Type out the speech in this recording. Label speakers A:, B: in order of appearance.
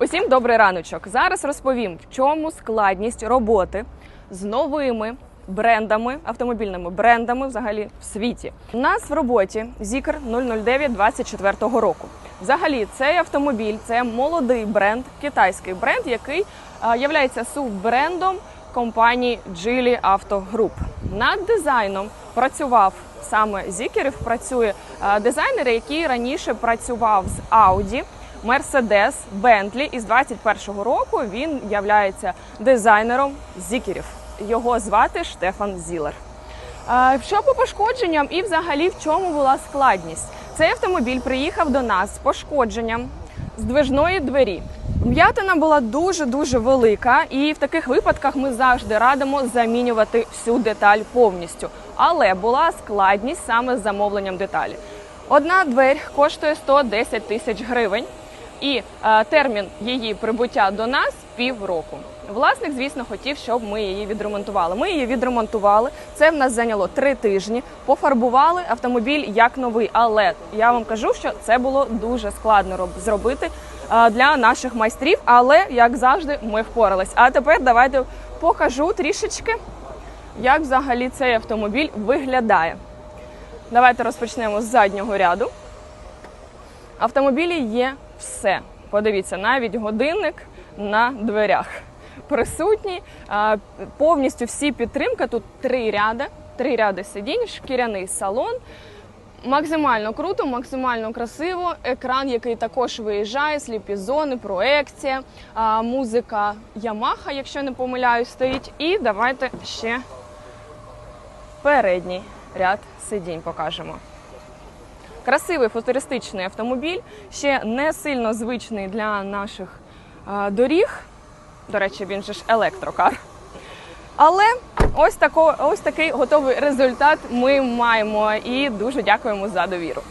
A: Усім добрий раночок. Зараз розповім, в чому складність роботи з новими брендами, автомобільними брендами взагалі в світі. У нас в роботі Zikr 009 24 року. Взагалі, цей автомобіль це молодий бренд, китайський бренд, який являється суббрендом компанії Geely Auto Group. Над дизайном працював саме Zikr, працює дизайнер, який раніше працював з Audi, Mercedes, Bentley. І з 21-го року він являється дизайнером Зікерів. Його звати Штефан Зілер. Що по пошкодженням і взагалі в чому була складність? Цей автомобіль приїхав до нас з пошкодженням здвижної двері. М'ятина була дуже дуже велика, і в таких випадках ми завжди радимо замінювати всю деталь повністю. Але була складність саме з замовленням деталі. Одна двері коштує 110 тисяч гривень, і е, термін її прибуття до нас півроку. Власник, звісно, хотів, щоб ми її відремонтували. Ми її відремонтували. Це в нас зайняло три тижні. Пофарбували автомобіль як новий. Але я вам кажу, що це було дуже складно зробити е, для наших майстрів. Але як завжди, ми впорались. А тепер давайте покажу трішечки, як взагалі цей автомобіль виглядає. Давайте розпочнемо з заднього ряду. Автомобілі є все. Подивіться, навіть годинник на дверях присутні. Повністю всі підтримка. Тут три ряди, три ряди сидінь, шкіряний салон. Максимально круто, максимально красиво. Екран, який також виїжджає, сліпі зони, проекція, музика Ямаха, якщо не помиляюсь, стоїть. І давайте ще передній ряд сидінь покажемо. Красивий футуристичний автомобіль, ще не сильно звичний для наших е, доріг. До речі, він же ж електрокар. Але ось, тако, ось такий готовий результат ми маємо і дуже дякуємо за довіру.